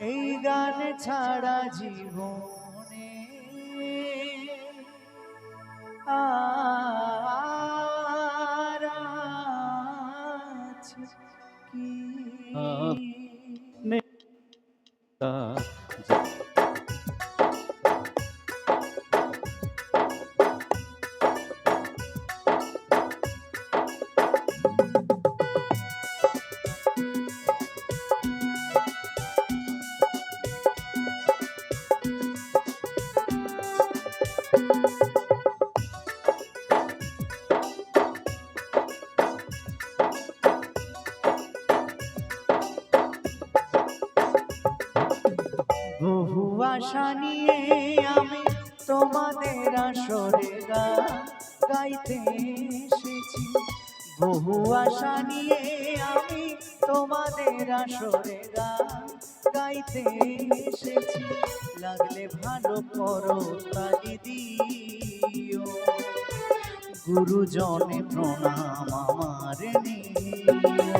এই গান ছাড়া জীবনে আছে কি? আশা নিয়ে আমি তোমাদের আসরে গাইতে এসেছি। বহু আশা নিয়ে আমি তোমাদের আসরে গাইতে এসেছি। লাগলে ভালো করো তালি দিও। গুরুজনে প্রণাম আমার নিও।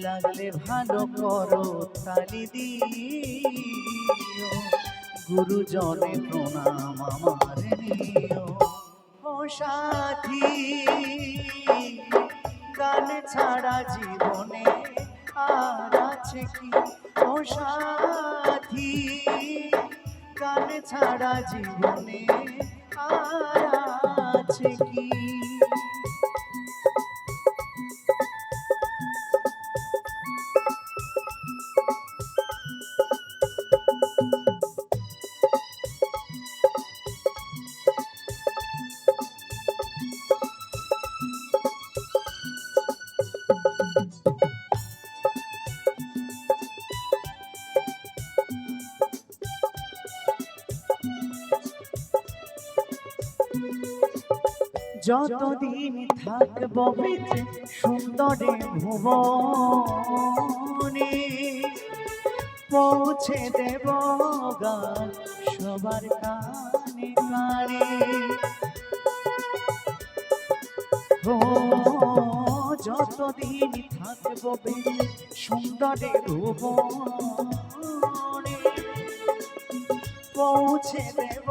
লাগলে ভালো করো তালি দিও। গুরুজনে প্রণাম আমার নিও। ও সাথী, গান ছাড়া জীবনে আর আছে কি? ও সাথী, গান ছাড়া জীবনে আর আছে কি? যতদিন থাকব বেঁচে সুন্দরে ভুবনে পৌঁছে দেব গান সবার কানে কানে। যতদিন থাকব বেঁচে সুন্দরে ভুবনে পৌঁছে দেব।